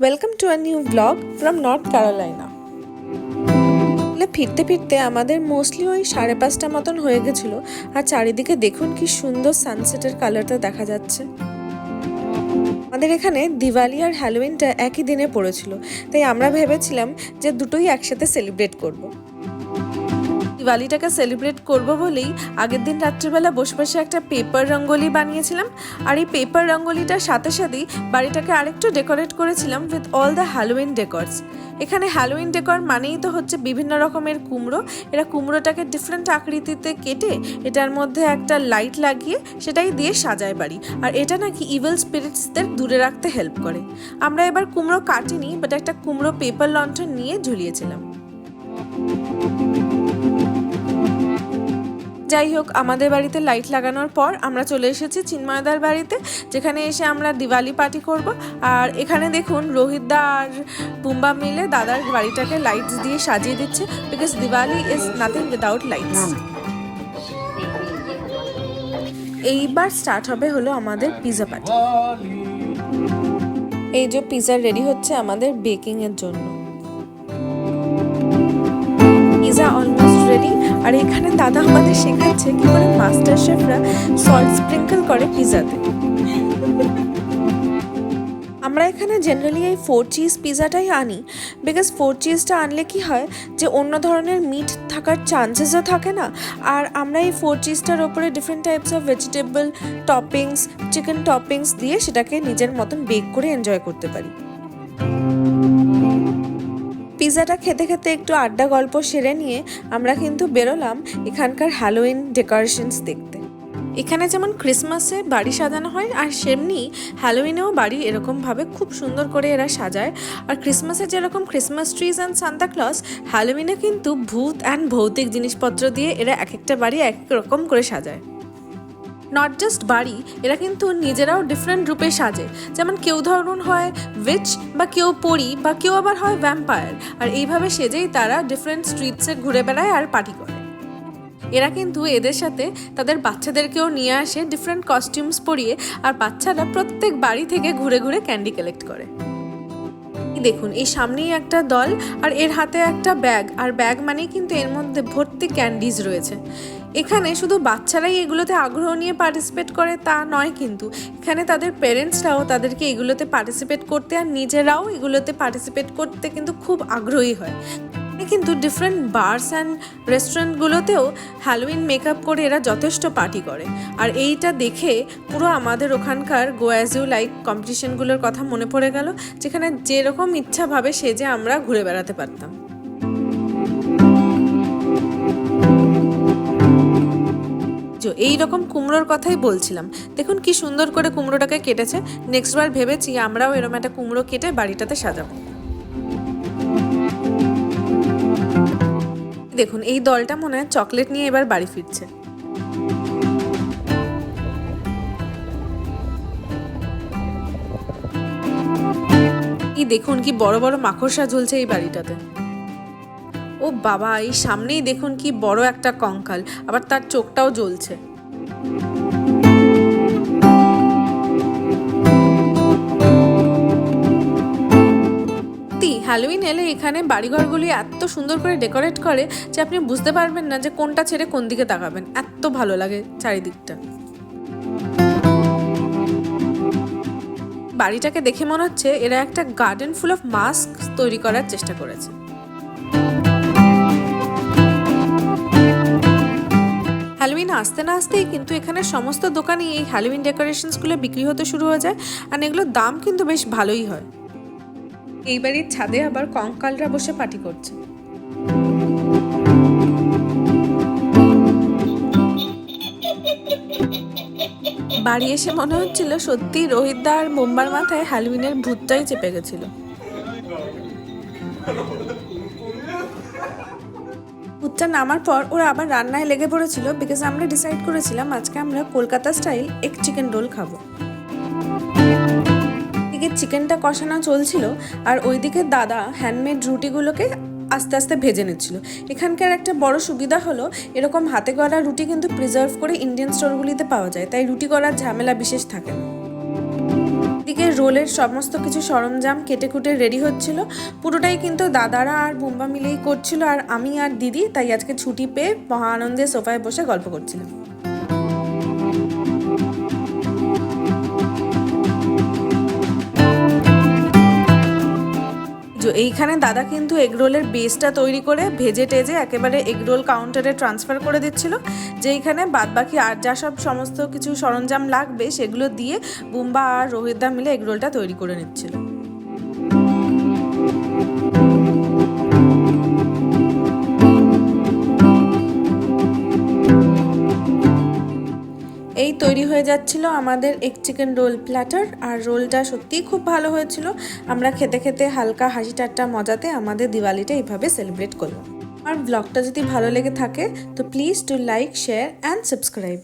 Welcome to a new blog from North Carolina ফিরতে ফিরতে আমাদের মোস্টলি ওই সাড়ে পাঁচটা মতন হয়ে গেছিল, আর চারিদিকে দেখুন কি সুন্দর সানসেটের কালারটা দেখা যাচ্ছে আমাদের এখানে দিওয়ালি আর হ্যালোইনটা একই দিনে পড়েছিল, তাই আমরা ভেবেছিলাম যে দুটোই একসাথে সেলিব্রেট করব। দিওয়ালিটাকে সেলিব্রেট করব বলেই আগের দিন রাত্রিবেলা বসে বসে একটা পেপার রঙ্গোলি বানিয়েছিলাম। আর এই পেপার রঙ্গোলিটার সাথে সাথেই বাড়িটাকে আরেকটু ডেকোরেট করেছিলাম with all the Halloween decors এখানে হ্যালোউইন ডেকর মানেই তো হচ্ছে বিভিন্ন রকমের কুমড়ো। এরা কুমড়োটাকে ডিফারেন্ট আকৃতিতে কেটে এটার মধ্যে একটা লাইট লাগিয়ে সেটাই দিয়ে সাজায় বাড়ি। আর এটা নাকি ইভেল স্পিরিটসদের দূরে রাখতে হেল্প করে। আমরা এবার কুমড়ো কাটিনি বাট একটা কুমড়ো পেপার লন্ঠন নিয়ে ঝুলিয়েছিলাম। যাই হোক আমাদের বাড়িতে লাইট লাগানোর পর আমরা চলে এসেছি চিন্ময়দার বাড়িতে যেখানে এসে আমরা দিওয়ালি পার্টি করব। আর এখানে দেখুন রোহিতদা আর বুম্বা মিলে দাদার বাড়িটাকে লাইটস দিয়ে সাজিয়ে দিচ্ছে because Diwali is nothing without lights এইবার স্টার্ট হবে হলো আমাদের পিজা পার্টি এই যে পিজা রেডি হচ্ছে আমাদের বেকিং এর জন্য। আর এখানে দাদা আমাদের শেখাচ্ছে কি করে মাস্টার শেফরা সল্ট স্প্রিঙ্কল করে পিজাতে আমরা এখানে জেনারেলি এই ফোর চিজ পিজাটাই আনি বিকজ ফোর চিজটা আনলে কি হয় যে, অন্য ধরনের মিট থাকার চান্সেসও থাকে না, আর আমরা এই ফোর চিজটার ওপরে different types of vegetable toppings chicken toppings দিয়ে সেটাকে নিজের মতন বেক করে এনজয় করতে পারি। পিৎজাটা খেতে খেতে একটু আড্ডা গল্প সেরে নিয়ে আমরা কিন্তু বেরোলাম এখানকার হ্যালোইন ডেকোরেশনস দেখতে। এখানে যেমন ক্রিসমাসে বাড়ি সাজানো হয়, আর সেমনি হ্যালোইনেও বাড়ি এরকমভাবে খুব সুন্দর করে এরা সাজায়। আর ক্রিসমাসে যেরকম Christmas trees and Santa Claus হ্যালোইনে কিন্তু ভূত অ্যান্ড ভৌতিক জিনিসপত্র দিয়ে এরা এক একটা বাড়ি এক রকম করে সাজায়। নট জাস্ট বাড়ি, এরা কিন্তু নিজেরাও ডিফারেন্ট রূপে সাজে। যেমন কেউ ধরুন হয় উইচ বা কেউ পড়ি বা কেউ আবার হয় ভ্যাম্পায়ার আর এইভাবে সেজেই তারা ডিফারেন্ট স্ট্রিটসে ঘুরে বেড়ায় আর পার্টি করে। এরা কিন্তু এদের সাথে তাদের বাচ্চাদেরকেও নিয়ে আসে ডিফারেন্ট কস্টিউমস পরিয়ে, আর বাচ্চারা প্রত্যেক বাড়ি থেকে ঘুরে ঘুরে ক্যান্ডি কালেক্ট করে। দেখুন, এই সামনেই একটা দল আর এর হাতে একটা ব্যাগ। আর ব্যাগ মানেই কিন্তু এর মধ্যে ভর্তি ক্যান্ডিজ রয়েছে। এখানে শুধু বাচ্চারাই এগুলোতে আগ্রহ নিয়ে পার্টিসিপেট করে তা নয় কিন্তু, এখানে তাদের প্যারেন্টসরাও তাদেরকে এগুলোতে পার্টিসিপেট করতে আর নিজেরাও এগুলোতে পার্টিসিপেট করতে কিন্তু খুব আগ্রহী হয়। কিন্তু ডিফারেন্ট বার্স অ্যান্ড রেস্টুরেন্টগুলোতেও হ্যালোইন মেকআপ করে এরা যথেষ্ট পার্টি করে। আর এইটা দেখে পুরো আমাদের ওখানকার গোয়াজিউ লাইক কম্পিটিশনগুলোর কথা মনে পড়ে গেল, যেখানে যেরকম ইচ্ছাভাবে সেজে আমরা ঘুরে বেড়াতে পারতাম। এই রকম কুমড়োর কথাই বলছিলাম। দেখুন কি সুন্দর করে কুমড়োটাকে কেটেছে। নেক্সট বার ভেবেছি আমরাও এরকম একটা কুমড়ো কেটে বাড়িটাতে সাজাবো। দেখুন, এই দলটা মনে হয় চকলেট নিয়ে এবার বাড়ি ফিরছে। এই দেখুন কি বড় বড় মাকড়সা ঝুলছে এই বাড়িটাতে। ও বাবা, এই সামনেই দেখুন কি বড় একটা কঙ্কাল, আবার তার চোখটাও জ্বলছে। হ্যালোইন এলে এখানে বাড়িঘরগুলি এত সুন্দর করে ডেকোরেট করে যে আপনি বুঝতে পারবেন না যে কোনটা ছেড়ে কোন দিকে তাকাবেন। এত ভালো লাগে চারিদিকটা। বাড়িটাকে দেখে মনে হচ্ছে এরা একটা গার্ডেন ফুল অফ মাস্ক তৈরি করার চেষ্টা করেছে। হ্যালোউইন আসতে না আসতেই কিন্তু এখানে সমস্ত দোকানে এই হ্যালোউইন ডেকোরেশনসগুলো বিক্রি হতে শুরু হয়ে যায়। আর এগুলোর দাম কিন্তু বেশ ভালোই হয়। এই বাড়ির ছাদে আবার কঙ্কালরা বসে পার্টি করছে। বাড়ি এসে মনে হচ্ছিল সত্যি রোহিতদা আর বোম্বার মাথায় হ্যালোউইনের ভূতটাই চেপে গেছিল। ভূতটা নামার পর ওরা আবার রান্নায় লেগে পড়েছিল বিকজ আমরা ডিসাইড করেছিলাম আজকে আমরা কলকাতা স্টাইল এক চিকেন রোল খাব। এদিকে চিকেনটা কষানো চলছিল আর ওইদিকে দাদা হ্যান্ডমেড রুটিগুলোকে আস্তে আস্তে ভেজে নিচ্ছিল। এখানকার একটা বড় সুবিধা হলো, এরকম হাতে করা রুটি কিন্তু প্রিজার্ভ করে ইন্ডিয়ান স্টোরগুলিতে পাওয়া যায়, তাই রুটি করার ঝামেলা বিশেষ থাকে না। দিকে রোলের সমস্ত কিছু সরঞ্জাম কেটে কুটে রেডি হচ্ছিল। পুরোটাই কিন্তু দাদারা আর বুম্বা মিলেই করছিল, আর আমি আর দিদি তাই আজকে ছুটি পেয়ে মহা আনন্দে সোফায় বসে গল্প করছিলাম। এইখানে দাদা কিন্তু এগরোলের বেসটা তৈরি করে ভেজে টেজে একেবারে এগরোল কাউন্টারে ট্রান্সফার করে দিচ্ছিল। যেইখানে বাদবাকি আর যা সব সমস্ত কিছু সরঞ্জাম লাগবে, সেগুলো দিয়ে বুম্বা আর রোহিতদা মিলে এগরোলটা তৈরি করে নিচ্ছিল। হয়ে যাচ্ছিল আমাদের এক চিকেন রোল প্ল্যাটার আর রোলটা সত্যিই খুব ভালো হয়েছিল। আমরা খেতে খেতে হালকা হাসি টাট্টা মজাতে আমাদের দিওয়ালিটা এইভাবে সেলিব্রেট করলাম। আর ব্লগটা যদি ভালো লেগে থাকে, তো please to like share and subscribe